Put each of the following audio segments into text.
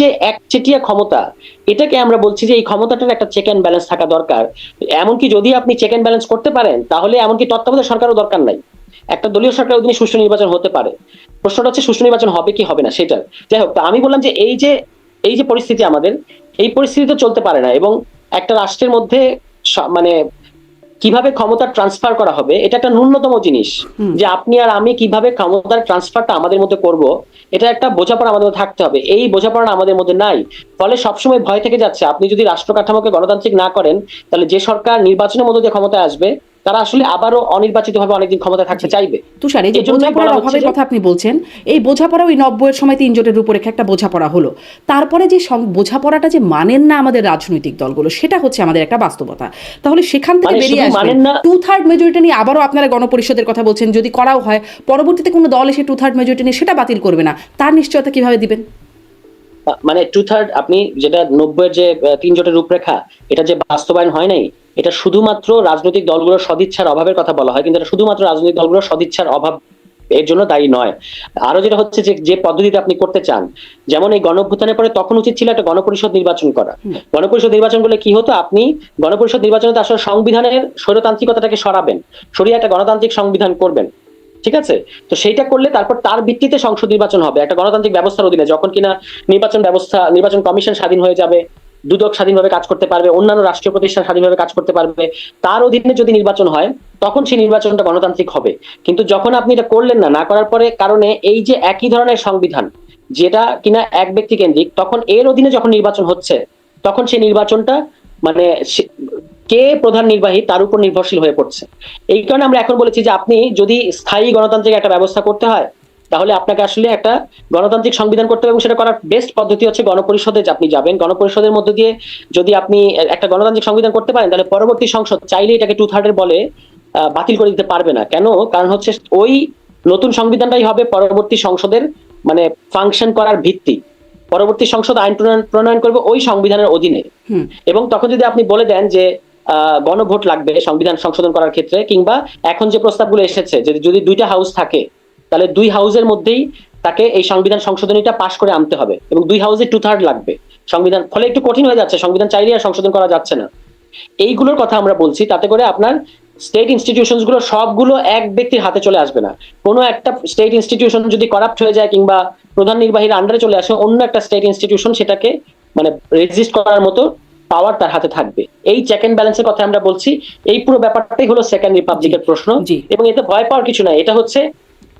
যে একচেটিয়া ক্ষমতা, এটাকে আমরা বলছি যে এই ক্ষমতাটার একটা চেক অ্যান্ড ব্যালেন্স থাকা দরকার। এমনকি যদি আপনি চেক অ্যান্ড ব্যালেন্স করতে পারেন, তাহলে এমনকি তত্ত্বাবধায়ক সরকারও দরকার নাই। একটা দলীয় সরকার অধীনে সুষ্ঠু নির্বাচন হতে পারে। প্রশ্নটা হচ্ছে সুষ্ঠু নির্বাচন হবে কি হবে না সেটা যাই হোক আমি বললাম যে এই যে এই যে পরিস্থিতি আমাদের, এই পরিস্থিতি তো চলতে পারে না এবং একটা রাষ্ট্রের মধ্যে মানে কীভাবে ক্ষমতা ট্রান্সফার করা হবে এটা একটা ন্যূনতম জিনিস। যে আপনি আর আমি কীভাবে ক্ষমতার ট্রান্সফারটা আমাদের মধ্যে করব এটা একটা বোঝাপড়া আমাদের মধ্যে থাকতে হবে। এই বোঝাপড়া আমাদের মধ্যে নাই। ফলে সবসময় ভয় থেকে যাচ্ছে আপনি যদি রাষ্ট্র কাঠামোকে গণতান্ত্রিক না করেন তাহলে যে সরকার নির্বাচনের মধ্যে দিয়ে ক্ষমতায় আসবে তারা আসলে আবারও অনির্বাচিত ভাবে অনেকদিন ক্ষমতা থাকতে চাইবে। তুষার এই যে বোঝাপড়ার অভাবের কথা আপনি বলছেন এই বোঝাপড়া ওই নব্বইয়ের সময় তিন জোটের রূপরেখা একটা বোঝাপড়া হলো। তারপরে যে বোঝাপড়াটা যে মানেন না আমাদের রাজনৈতিক দলগুলো সেটা হচ্ছে আমাদের একটা বাস্তবতা। তাহলে সেখান থেকে মানে বেরিয়ে আসবেন টু থার্ড মেজরিটি নিয়ে আবারও আপনারা গণপরিষদের কথা বলছেন যদি করাও হয় পরবর্তীতে কোনো দল এসে টু থার্ড মেজরিটি নিয়ে সেটা বাতিল করবে না। তার নিশ্চয়তা কীভাবে দিবেন? মানে টু থার্ড আপনি যেটা নব্বইয়ের যে তিন জোটের রূপরেখা এটা যে বাস্তবায়ন হয় নাই এটা শুধুমাত্র রাজনৈতিক দলগুলোর সদিচ্ছার অভাবের কথা বলা হয় কিন্তু এটা শুধুমাত্র রাজনৈতিক দলগুলোর সদিচ্ছার অভাব এর জন্য দায়ী নয়। আরও যেটা হচ্ছে যে যে পদ্ধতিতে আপনি করতে চান যেমন এই গণঅভ্যুত্থানের পরে তখন উচিত ছিল একটা গণপরিষদ নির্বাচন করা। গণপরিষদ নির্বাচন করলে কি হতো? আপনি গণপরিষদ নির্বাচনে আসলে সংবিধানের স্বৈরতান্ত্রিকতাটাকে সরাবেন সরিয়ে একটা গণতান্ত্রিক সংবিধান করবেন ঠিক আছে? তো সেইটা করলে তারপর তার ভিত্তিতে সংসদ নির্বাচন হবে একটা গণতান্ত্রিক ব্যবস্থার অধীনে যখন কিনা নির্বাচন ব্যবস্থা নির্বাচন কমিশন স্বাধীন হয়ে যাবে দুদক স্বাধীনভাবে কাজ করতে পারবে, অন্যান্য রাষ্ট্রীয় প্রতিষ্ঠান স্বাধীনভাবে কাজ করতে পারবে, তার অধীনে যদি নির্বাচন হয়, তখন সেই নির্বাচনটা গণতান্ত্রিক হবে। কিন্তু যখন আপনি এটা করলেন না না করার পরে কারণে এই যে একই ধরনের সংবিধান, যেটা কিনা এক ব্যক্তি কেন্দ্রিক, তখন এর অধীনে যখন নির্বাচন হচ্ছে, তখন সেই নির্বাচনটা মানে কে প্রধান নির্বাহী তার উপর নির্ভরশীল হয়ে পড়ছে। এই কারণে আমরা এখন বলেছি যে আপনি যদি স্থায়ী গণতান্ত্রিক একটা ব্যবস্থা করতে হয় তাহলে আপনাকে আসলে একটা গণতান্ত্রিক সংবিধান করতে হবে এবং সেটা করার বেস্ট পদ্ধতি হচ্ছে গণপরিষদে আপনি যাবেন। গণপরিষদের মধ্যে দিয়ে যদি আপনি একটা গণতান্ত্রিক সংবিধান করতে পারেন তাহলে পরবর্তী সংসদ চাইলে এটাকে টু থার্ডের বলে বাতিল করে দিতে পারবে না। কেন? কারণ হচ্ছে ওই নতুন সংবিধানটাই হবে পরবর্তী সংসদের মানে ফাংশন করার ভিত্তি। পরবর্তী সংসদ আইন প্রণয়ন- করবে ওই সংবিধানের অধীনে। এবং তখন যদি আপনি বলে দেন যে আহ, গণভোট লাগবে সংবিধান সংশোধন করার ক্ষেত্রে কিংবা এখন যে প্রস্তাবগুলো এসেছে যে যদি দুইটা হাউস থাকে তাহলে দুই হাউসের মধ্যেই তাকে এই সংবিধান সংশোধনীটা পাশ করে আনতে হবে এবং দুই হাউসে টু থার্ড লাগবে। সংবিধান ফলে একটু কঠিন হয়ে যাচ্ছে সংবিধান চাইলে আর সংশোধন করা যাচ্ছে না। এইগুলোর কথা আমরা বলছি তাতে করে আপনার স্টেট ইনস্টিটিউশনগুলো সবগুলো এক ব্যক্তির হাতে চলে আসবে না। কোনো একটা স্টেট ইনস্টিটিউশন যদি করাপ্ট হয়ে যায় কিংবা প্রধান নির্বাহীর আন্ডারে চলে আসে অন্য একটা স্টেট ইনস্টিটিউশন সেটাকে মানে রেজিস্ট করার মতো পাওয়ার তার হাতে থাকবে। এই চেক এন্ড ব্যালেন্সের কথা আমরা বলছি এই পুরো ব্যাপারটাই হলো সেকেন্ড রিপাবলিকের প্রশ্ন। জি। এবং এতে ভয় পাওয়ার কিছু নাই। এটা হচ্ছে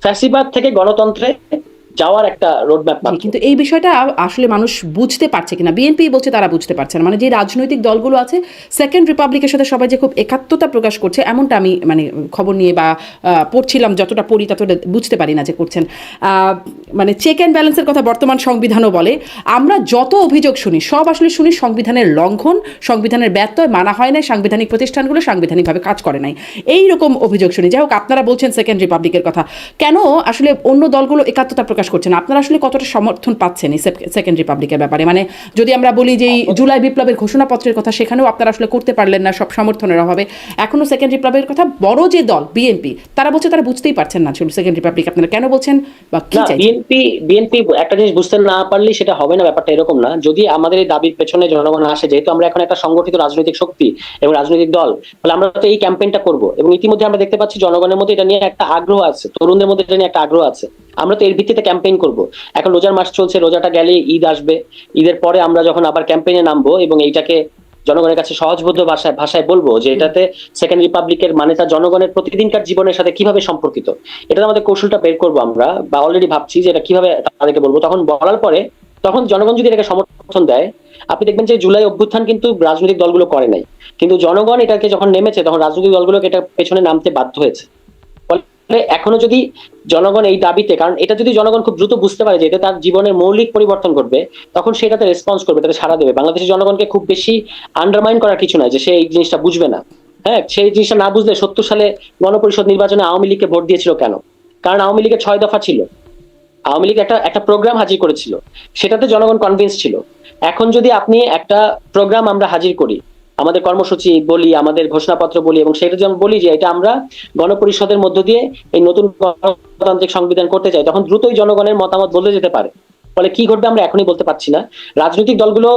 ফ্যাসিবাদ থেকে গণতন্ত্রে যাওয়ার একটা রোডম্যাপ কিন্তু এই বিষয়টা আসলে মানুষ বুঝতে পারছে কিনা? বিএনপি বলছে তারা বুঝতে পারছে না। মানে যে রাজনৈতিক দলগুলো আছে সেকেন্ড রিপাবলিকের সাথে সবাই যে খুব একাত্মতা প্রকাশ করছে এমনটা আমি মানে খবর নিয়ে বা পড়ছিলাম যতটা পড়ি ততটা বুঝতে পারি না যে করছেন। মানে চেক অ্যান্ড ব্যালেন্সের কথা বর্তমান সংবিধানও বলে আমরা যত অভিযোগ শুনি সব আসলে শুনি সংবিধানের লঙ্ঘন সংবিধানের ব্যত্যয় মানা হয় না সাংবিধানিক প্রতিষ্ঠানগুলো সাংবিধানিকভাবে কাজ করে নাই। এই রকম অভিযোগ শুনি। যাই হোক আপনারা বলছেন সেকেন্ড রিপাবলিকের কথা। কেন আসলে অন্য দলগুলো একাত্মতা প্রকাশ করছে না আপনারা আসলে কতটা সমর্থন পাচ্ছেন এই সেকেন্ড রিপাবলিকের ব্যাপারে? মানে যদি আমরা বলি যে জুলাই বিপ্লবের ঘোষণাপত্রের কথা সেখানেও আপনারা আসলে করতে পারলেন না সব সমর্থনের অভাবে। এখনও সেকেন্ড রিপাবলিকের কথা বড় যে দল বিএনপি তারা বলছে তারা বুঝতেই পারছেন না আসলে সেকেন্ড রিপাবলিক আপনারা কেন বলছেন বা কি চাই বিএনপি বিএনপি একটা জিনিস বুঝতে না পারলে সেটা হবে না ব্যাপারটা এরকম না। যদি আমাদের এই দাবির পেছনে জনগণ আসে যেহেতু আমরা এখন একটা সংগঠিত রাজনৈতিক শক্তি এবং রাজনৈতিক দল তাহলে আমরা তো এই ক্যাম্পেইনটা করব। এবং ইতিমধ্যে আমরা দেখতে পাচ্ছি জনগণের মধ্যে এটা নিয়ে একটা আগ্রহ আছে তরুণদের মধ্যে এটা নিয়ে একটা আগ্রহ আছে। আমরা তো এর ভিত্তিতে ক্যাম্পেইন করব। এখন রোজার মাস চলছে, রোজাটা গেলে ঈদ আসবে। ঈদের পরে আমরা যখন আবার ক্যাম্পেইনে নামবো এবং এইটাকে জনগণের কাছে সহজবোধ্য ভাষায় ভাষায় বলব যে এটাতে সেকেন্ড রিপাবলিকের মানেটা জনগণের প্রতিদিনকার জীবনের সাথে কীভাবে সম্পর্কিত এটা আমাদের কৌশলটা বের করব আমরা বা অলরেডি ভাবছি যে এটা কীভাবে তাদেরকে বলব। তখন বলার পরে তখন জনগণ যদি এটাকে সমর্থন দেয়, আপনি দেখবেন যে জুলাই অভ্যুত্থান কিন্তু রাজনৈতিক দলগুলো করে নাই। কিন্তু জনগণ এটাকে যখন নেমেছে তখন রাজনৈতিক দলগুলোকে এটা পেছনে নামতে বাধ্য হয়েছে। এখনও যদি জনগণ এই দাবিতে, কারণ এটা যদি জনগণ খুব দ্রুত বুঝতে পারে যে এটা তার জীবনের মৌলিক পরিবর্তন ঘটবে, তখন সেটাতে রেসপন্স করবে, তাতে সাড়া দেবে। বাংলাদেশের জনগণকে খুব বেশি আন্ডারমাইন করার কিছু নাই যে সে এই জিনিসটা বুঝবে না। হ্যাঁ সেই জিনিসটা না বুঝলে সত্তর সালে গণপরিষদ নির্বাচনে আওয়ামী লীগকে ভোট দিয়েছিল কেন? কারণ আওয়ামী লীগের ছয় দফা ছিল। আওয়ামী লীগ একটা একটা প্রোগ্রাম হাজির করেছিল। সেটাতে জনগণ কনভিন্স ছিল। এখন যদি আপনি একটা প্রোগ্রাম আমরা হাজির করি আমাদের কর্মসূচি বলি, আমাদের ঘোষণাপত্র বলি এবং সেটা যেমন বলি যে এটা আমরা গণপরিষদের মধ্য দিয়ে এই নতুন গণতান্ত্রিক সংবিধান করতে চাই, তখন দ্রুতই জনগণের মতামত বদলে যেতে পারে। ফলে কি ঘটবে আমরা এখনই বলতে পারছি না। রাজনৈতিক দলগুলো,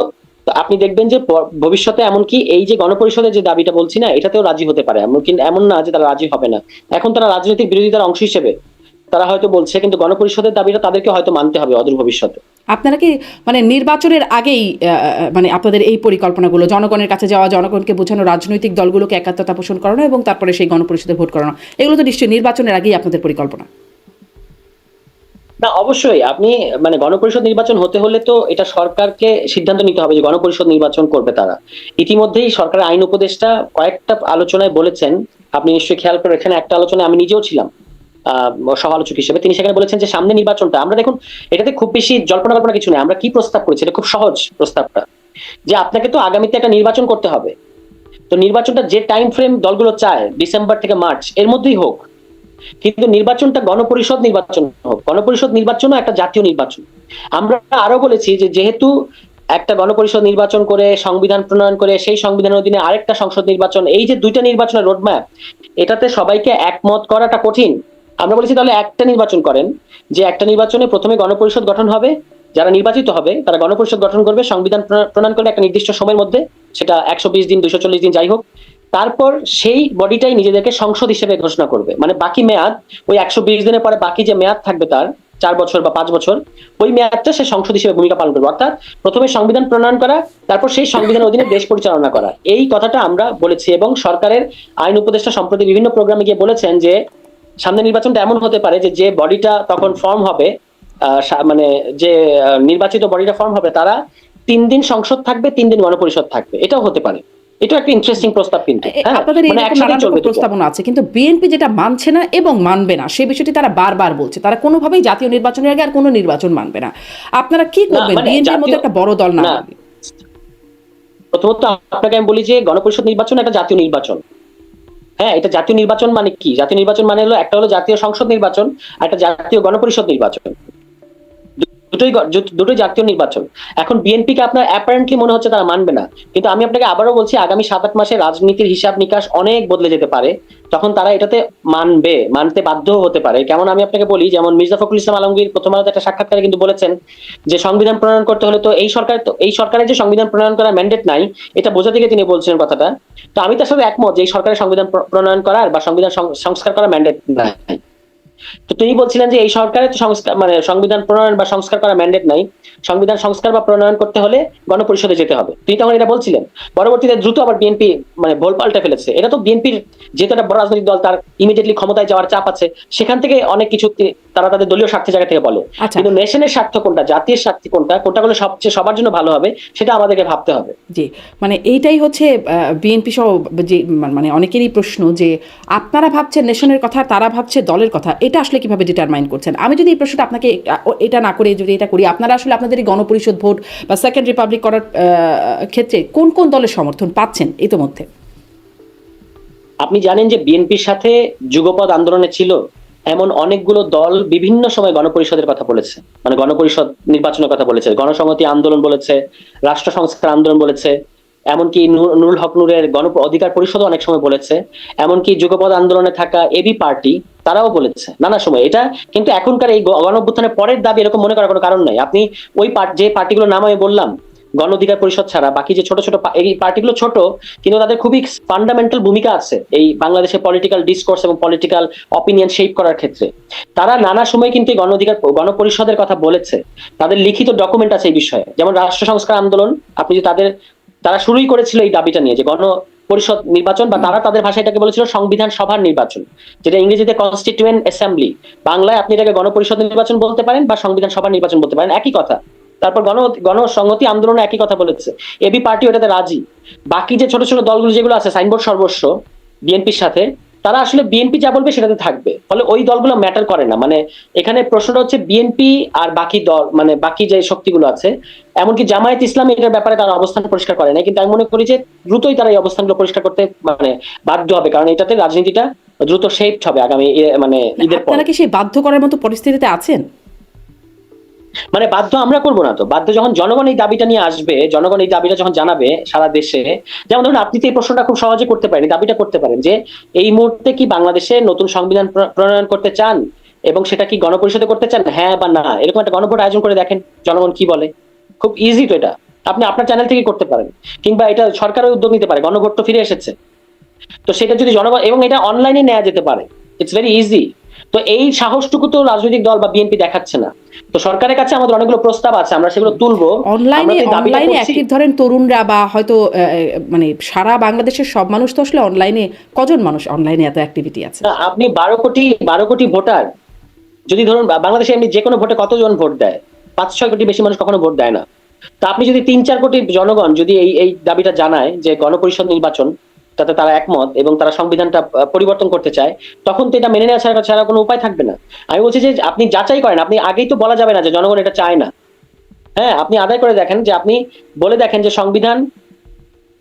আপনি দেখবেন যে ভবিষ্যতে এমনকি এই যে গণপরিষদের যে দাবিটা বলছি না, এটাতেও রাজি হতে পারে। এমনকি এমন না যে তারা রাজি হবে না। এখন তারা রাজনৈতিক বিরোধিতার অংশ হিসেবে তারা হয়তো বলছে কিন্তু গণপরিষদের দাবিটা তাদেরকে হয়তো মানতে হবে অদূর ভবিষ্যতে। আপনারা কি মানে নির্বাচনের আগেই মানে আপনাদের এই পরিকল্পনাগুলো জনগণের কাছে যাওয়া জনগণকে বোঝানো রাজনৈতিক দলগুলোকে একাত্মতা পোষণ করানো এবং তারপরে সেই গণপরিষদে ভোট করানো এগুলো তো নিশ্চয়ই নির্বাচনের আগেই আপনাদের পরিকল্পনা। না অবশ্যই। আপনি মানে গণপরিষদ নির্বাচন হতে হলে তো এটা সরকারকে সিদ্ধান্ত নিতে হবে যে গণপরিষদ নির্বাচন করবে তারা। ইতিমধ্যেই সরকারের আইন উপদেষ্টা কয়েকটা আলোচনায় বলেছেন আপনি নিশ্চয়ই খেয়াল করে এখানে একটা আলোচনায় আমি নিজেও ছিলাম। সহ হিসেবে, তিনি সেখানে বলেছেন যে সামনে নির্বাচনটা, আমরা দেখুন, এটাতে খুব বেশি জল্পনা কল্পনা কিছু নেই, আমরা কি প্রস্তাব করেছি, এটা খুব সহজ প্রস্তাবটা, যে আপনাকে তো আগামীতে একটা নির্বাচন করতে হবে। তো নির্বাচনটা যে টাইম ফ্রেম দলগুলো চায় ডিসেম্বর থেকে মার্চ এর মধ্যেই হোক, কিন্তু নির্বাচনটা গণপরিষদ নির্বাচন হোক, গণপরিষদ নির্বাচনও একটা জাতীয় নির্বাচন। আমরা আরও বলেছি যে যেহেতু একটা গণপরিষদ নির্বাচন করে, সংবিধান প্রণয়ন করে, সেই সংবিধানের অধীনে আরেকটা সংসদ নির্বাচন, এই যে দুইটা নির্বাচনের রোডম্যাপ এটাতে সবাইকে একমত করাটা কঠিন। আমরা বলেছি তাহলে একটা নির্বাচন করেন, যে একটা নির্বাচনে প্রথমে গণপরিষদ গঠন হবে, যারা নির্বাচিত হবে, তারা গণপরিষদ গঠন করবে, সংবিধান প্রণয়ন করবে একটা নির্দিষ্ট সময়ের মধ্যে, সেটা একশো বিশ দিন দুশো চল্লিশ দিন, যাই হোক। তারপর সেই বডিটাই নিজেদেরকে সংসদ হিসেবে ঘোষণা করবে। মানে বাকি মেয়াদ, ওই একশো বিশ দিনের পরে বাকি যে মেয়াদ থাকবে তার, চার বছর বা পাঁচ বছর, ওই মেয়াদটা সে সংসদ হিসেবে ভূমিকা পালন করবে। অর্থাৎ প্রথমে সংবিধান প্রণয়ন করা, তারপর সেই সংবিধানের অধীনে দেশ পরিচালনা করা। এই কথাটা আমরা বলেছি এবং সরকারের আইন উপদেষ্টা সম্প্রতি বিভিন্ন প্রোগ্রামে গিয়ে বলেছেন যে সামনে নির্বাচনটা এমন হতে পারে যে যে বডিটা তখন ফর্ম হবে আহ, মানে যে নির্বাচিত বডিটা ফর্ম হবে তারা তিন দিন সংসদ থাকবে তিন দিন গণপরিষদ থাকবে। এটাও হতে পারে। এটা একটা ইন্টারেস্টিং প্রস্তাব কিন্তু হ্যাঁ? আপনাদের মানে এরকম। প্রস্তাবনা আছে কিন্তু বিএনপি যেটা মানছে না এবং মানবে না সেই বিষয়টি তারা বারবার বলছে। তারা কোনোভাবেই জাতীয় নির্বাচনের আগে আর কোনো নির্বাচন মানবে না। আপনারা কি করবেন? মানে বিএনপির মতো একটা বড় দল না। প্রথমত আপনাকে আমি বলি যে গণপরিষদ নির্বাচন একটা জাতীয় নির্বাচন। হ্যাঁ এটা জাতীয় নির্বাচন মানে কি? জাতীয় নির্বাচন মানে হলো, একটা হলো জাতীয় সংসদ নির্বাচন আর একটা জাতীয় গণপরিষদ নির্বাচন। দুটোই দুটোই জাতীয় নির্বাচন। এখন বিএনপি কে আপনার অ্যাপারেন্টলি মনে হচ্ছে তারা মানবে না। কিন্তু আমি আপনাকে আবারও বলছি, আগামী সাত আট মাসে রাজনীতির হিসাব নিকাশ অনেক বদলে যেতে পারে। তখন তারা এটাতে মানবে, মানতে বাধ্য হতে পারে। কেমন আমি আপনাকে বলি, যেমন মির্জা ফখরুল ইসলাম আলমগীর প্রথম আলোতে একটা সাক্ষাৎকারে কিন্তু বলেছেন যে সংবিধান প্রণয়ন করতে হলে তো এই সরকার তো এই সরকারের যে সংবিধান প্রণয়ন করার ম্যান্ডেট নাই, এটা বোঝা থেকে তিনি বলছিলেন কথাটা। তো আমি তার সাথে একমত যে এই সরকারের সংবিধান প্রণয়ন করার বা সংবিধান সংস্কার করার ম্যান্ডেট নাই। তো তিনি বলছিলেন যে এই সরকারের সংস্কার মানে সংবিধান প্রণয়ন বা সংস্কার করার ম্যান্ডেট নাই। সংবিধান সংস্কার বা প্রণয়ন করতে হলে গণপরিষদে যেতে হবে। তিনি তখন এটা বলছিলেন। পরবর্তীতে দ্রুত আবার বিএনপি মানে ভোল পাল্টে ফেলেছে। এটা তো বিএনপির যেহেতু একটা বড় রাজনৈতিক দল, তার ইমিডিয়েটলি ক্ষমতায় যাওয়ার চাপ আছে, সেখান থেকে অনেক কিছু তারা তাদের দলীয় স্বার্থের জায়গা থেকে বলে। আচ্ছা। কিন্তু নেশনের স্বার্থ কোনটা জাতীয় স্বার্থ কোনটা কোনটা হলে সবচেয়ে সবার জন্য ভালো হবে সেটা আমাদেরকে ভাবতে হবে। জি মানে এইটাই হচ্ছে বিএনপি সহ যে মানে অনেকেরই প্রশ্ন যে আপনারা ভাবছেন নেশনের কথা তারা ভাবছে দলের কথা এটা আসলে কীভাবে ডিটারমাইন করছেন? আমি যদি এই প্রশ্নটা আপনাকে এটা না করে যদি এটা করি আপনারা আসলে আপনাদের গণপরিষদ ভোট বা সেকেন্ড রিপাবলিক করার ক্ষেত্রে কোন কোন দলের সমর্থন পাচ্ছেন ইতোমধ্যে? আপনি জানেন যে বিএনপির সাথে যুগপদ আন্দোলনে ছিল এমন অনেকগুলো দল বিভিন্ন সময় গণপরিষদের কথা বলেছে। মানে গণপরিষদ নির্বাচনের কথা বলেছে, গণসংহতি আন্দোলন বলেছে, রাষ্ট্র সংস্কার আন্দোলন বলেছে, এমনকি নূর- নুরুল হক নূরের গণ অধিকার পরিষদও অনেক সময় বলেছে, এমনকি যুগপদ আন্দোলনে থাকা এবি পার্টি তারাও বলেছে নানা সময়। এটা কিন্তু এখনকার এই গণ পরের দাবি এরকম মনে করার কোনো কারণ নাই। আপনি ওই যে পার্টিগুলোর নাম আমি বললাম গণ অধিকার পরিষদ ছাড়া বাকি যে ছোট ছোট এই পার্টিগুলো ছোট, কিন্তু তাদের খুবই ফান্ডামেন্টাল ভূমিকা আছে এই বাংলাদেশের পলিটিক্যাল ডিসকোর্স এবং পলিটিক্যাল অপিনিয়ন শেপ করার ক্ষেত্রে। তারা নানা সময় কিন্তু এই গণ অধিকার গণপরিষদের কথা বলেছে। তাদের লিখিত ডকুমেন্ট আছে এই বিষয়ে। যেমন রাষ্ট্র সংস্কার আন্দোলন, আপনি যে তাদের, তারা শুরুই করেছিল এই দাবিটা নিয়ে যে গণ পরিষদ নির্বাচন বা তারা তাদের ভাষায় এটাকে বলেছিল সংবিধান সভার নির্বাচন, যেটা ইংরেজিতে কনস্টিটিউয়েন্ট অ্যাসেম্বলি বাংলায় আপনি এটাকে গণপরিষদ নির্বাচন বলতে পারেন বা সংবিধান সভার নির্বাচন বলতে পারেন। একই কথা। তারপর গণ গণসংহতি আন্দোলনে একই কথা বলেছে। এবি পার্টি ওটাতে রাজি। বাকি যে ছোট ছোট দলগুলো যেগুলো আছে সাইনবোর্ড সর্বস্ব বিএনপির সাথে তারা আসলে বিএনপি যা বলবে সেটাতে থাকবে। ফলে ওই দলগুলো ম্যাটার করে না। মানে এখানে প্রশ্নটা হচ্ছে বিএনপি আর বাকি দল মানে বাকি যে শক্তিগুলো আছে এমনকি জামায়াত ইসলাম এটার ব্যাপারে তারা অবস্থান পরিষ্কার করে না কিন্তু আমি মনে করি যে দ্রুতই তারা এই অবস্থানগুলো পরিষ্কার করতে মানে বাধ্য হবে। কারণ এটাতে রাজনীতিটা দ্রুত শেপড হবে আগামী মানে ঈদের পর। আপনারা কি সেই বাধ্য করার মতো পরিস্থিতিতে আছেন? মানে বাধ্য আমরা করব না তো। বাধ্য যখন জনগণ এই দাবিটা নিয়ে আসবে, জনগণ এই দাবিটা যখন জানাবে সারা দেশে, যেমন ধরুন আপনি তো এই প্রশ্নটা খুব সহজে করতে পারেন দাবিটা করতে পারেন যে এই মুহূর্তে কি বাংলাদেশে নতুন সংবিধান প্রণয়ন করতে চান এবং সেটা কি গণপরিষদে করতে চান? হ্যাঁ বা না। এরকম একটা গণভোট আয়োজন করে দেখেন জনগণ কি বলে। খুব ইজি তো এটা। আপনি আপনার চ্যানেল থেকে করতে পারেন। কিংবা এটা সরকারও উদ্যোগ নিতে পারে। গণভোট তো ফিরে এসেছে। তো সেটা যদি জনগণ, এবং এটা অনলাইনে নেওয়া যেতে পারে। ইটস ভেরি ইজি তো এই সাহসটুকু তো রাজনৈতিক দল বা বিএনপি দেখাচ্ছে না। তো সরকারের কাছে আমাদের অনেকগুলো প্রস্তাব আছে আমরা সেগুলো তুলবো। অনলাইনে অনলাইনে অ্যাক্টিভ ধরেন তরুণরা বা হয়তো মানে সারা বাংলাদেশের সব মানুষ তো আসলে অনলাইনে কজন মানুষ অনলাইনে এত অ্যাক্টিভিটি আছে? আপনি বারো কোটি বারো কোটি ভোটার। যদি ধরুন বাংলাদেশে এমনি যে কোনো ভোটে কতজন ভোট দেয়? পাঁচ ছয় কোটি বেশি মানুষ কখনো ভোট দেয় না। তা আপনি যদি তিন চার কোটি জনগণ যদি এই এই দাবিটা জানায় যে গণপরিষদ নির্বাচন তাতে তারা একমত এবং তারা সংবিধানটা পরিবর্তন করতে চায়, তখন তো এটা মেনে নেওয়া ছাড়া ছাড়া কোনো উপায় থাকবে না। আমি বলছি যে আপনি যাচাই করেন, আপনি আগেই তো বলা যাবে না যে জনগণ এটা চায় না। হ্যাঁ আপনি আদায় করে দেখেন যে আপনি বলে দেখেন যে সংবিধান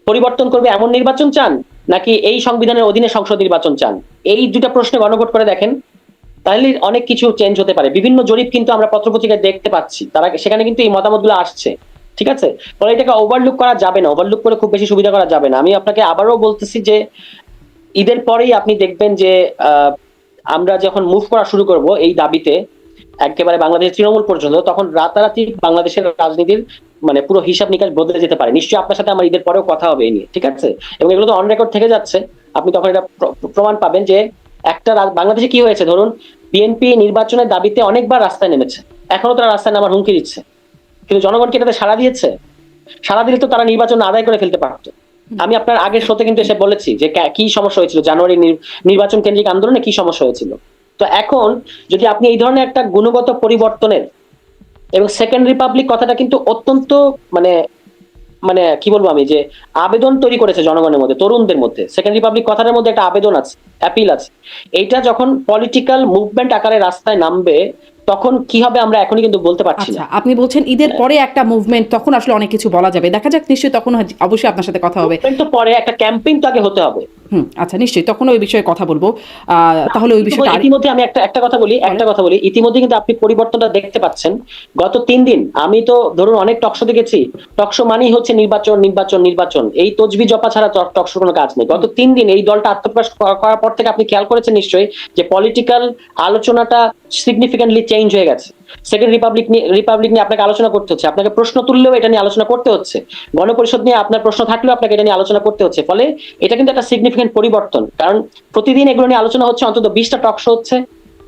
পরিবর্তন করবে এমন নির্বাচন চান, নাকি এই সংবিধানের অধীনে সংসদ নির্বাচন চান? এই দুটা প্রশ্নে গণভোট করে দেখেন, তাহলে অনেক কিছু চেঞ্জ হতে পারে। বিভিন্ন জরিপ কিন্তু আমরা পত্রপত্রিকায় দেখতে পাচ্ছি। তারা সেখানে কিন্তু এই মতামতগুলো আসছে। ঠিক আছে? ফলে এটাকে ওভারলুক করা যাবে না। ওভারলুক করে খুব বেশি সুবিধা করা যাবে না। আমি আপনাকে আবারও বলতেছি যে, ঈদের পরেই আপনি দেখবেন যে আমরা যখন মুভ করা শুরু করব এই দাবিতে, একেবারে বাংলাদেশের তৃণমূল পর্যন্ত, তখন রাতারাতি বাংলাদেশের রাজনীতির মানে পুরো হিসাব নিকাশ বদলে যেতে পারে। নিশ্চয়ই আপনার সাথে আমার ঈদের পরেও কথা হবে এই নিয়ে, ঠিক আছে? এবং এগুলো তো অন রেকর্ড থেকে যাচ্ছে। আপনি তখন এটা প্রমাণ পাবেন যে, একটা বাংলাদেশে কি হয়েছে? ধরুন বিএনপি নির্বাচনের দাবিতে অনেকবার রাস্তায় নেমেছে। এখনও তারা রাস্তায় নামার হুমকি দিচ্ছে। কিন্তু জনগণ কি এটাতে সাড়া দিয়েছে? সাড়া দিলে তো তারা নির্বাচন আদায় করে ফেলতে পারতো। আমি আপনার আগের শোতে কিন্তু এসে বলেছি যে কি সমস্যা হয়েছিল? জানুয়ারি নির্বাচন কেন্দ্রিক আন্দোলনে কি সমস্যা হয়েছিল? তো এখন যদি আপনি এই ধরনের একটা গুণগত পরিবর্তনের এবং সেকেন্ড রিপাবলিক কথাটা কিন্তু অত্যন্ত মানে মানে কি বলব আমি যে আবেদন তৈরি করেছে জনগণের মধ্যে তরুণদের মধ্যে। সেকেন্ড রিপাবলিক কথাটার মধ্যে একটা আবেদন আছে অ্যাপিল আছে। এইটা যখন পলিটিক্যাল মুভমেন্ট আকারে রাস্তায় নামবে তখন কি হবে আমরা এখনই কিন্তু বলতে পারছি আচ্ছা না আপনি বলছেন ঈদের পরে একটা মুভমেন্ট তখন আসলে অনেক কিছু বলা যাবে। দেখা যাক নিশ্চয়ই তখন অবশ্যই আপনার সাথে কথা হবে। কিন্তু পরে একটা ক্যাম্পেইন তো আগে হতে হবে। হুম আচ্ছা নিশ্চয়ই। তখন ওই বিষয়ে কথা বলব। তাহলে ওই বিষয়টা ইতিমধ্যে আমি একটা একটা কথা বলি একটা কথা বলি। ইতিমধ্যে কিন্তু আপনি পরিবর্তনটা দেখতে পাচ্ছেন। গত তিন দিন আমি তো ধরুন অনেক টকশো দেখেছি টকশো মানেই হচ্ছে নির্বাচন নির্বাচন নির্বাচন। এই তজবি জপা ছাড়া টকশোর কোনো কাজ নেই। গত তিন দিন এই দলটা আত্মপ্রকাশ করার পর থেকে আপনি খেয়াল করেছেন নিশ্চয়ই যে পলিটিক্যাল আলোচনাটা সিগনিফিকেন্টলি চেঞ্জ হয়ে গেছে। সেকেন্ড রিপাবলিক নিয়ে রিপাবলিক নিয়ে আপনাকে আলোচনা করতে হচ্ছে। আপনাকে প্রশ্ন তুললেও এটা নিয়ে আলোচনা করতে হচ্ছে। গণপরিষদ নিয়ে আপনার প্রশ্ন থাকলেও আপনাকে এটা নিয়ে আলোচনা করতে হচ্ছে। ফলে এটা কিন্তু একটা সিগনিফিকেন্ট পরিবর্তন। কারণ প্রতিদিন এগুলো নিয়ে আলোচনা হচ্ছে, অন্তত বিশটা টক শো হচ্ছে।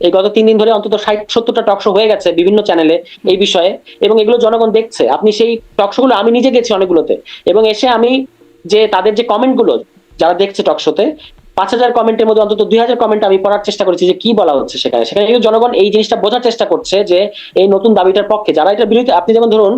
এই গত তিন দিন ধরে অন্তত ষাট, সত্তরটা টক শো হয়ে গেছে বিভিন্ন চ্যানেলে এই বিষয়ে। এবং এগুলো জনগণ দেখছে। আপনি সেই টক শো গুলো, আমি নিজে গেছি অনেকগুলোতে। এবং এসে আমি যে তাদের যে কমেন্টগুলো, যারা দেখছে টক শোতে পাঁচ হাজার কমেন্টের মধ্যে অন্তত দুই হাজার কমেন্ট আমি পড়ার চেষ্টা করেছি যে কি বলা হচ্ছে সেখানে। সেখানে কিন্তু জনগণ এই জিনিসটা বোঝার চেষ্টা করছে যে এই নতুন দাবিটার পক্ষে, যারা এটার বিরুদ্ধে আপনি যেমন ধরুন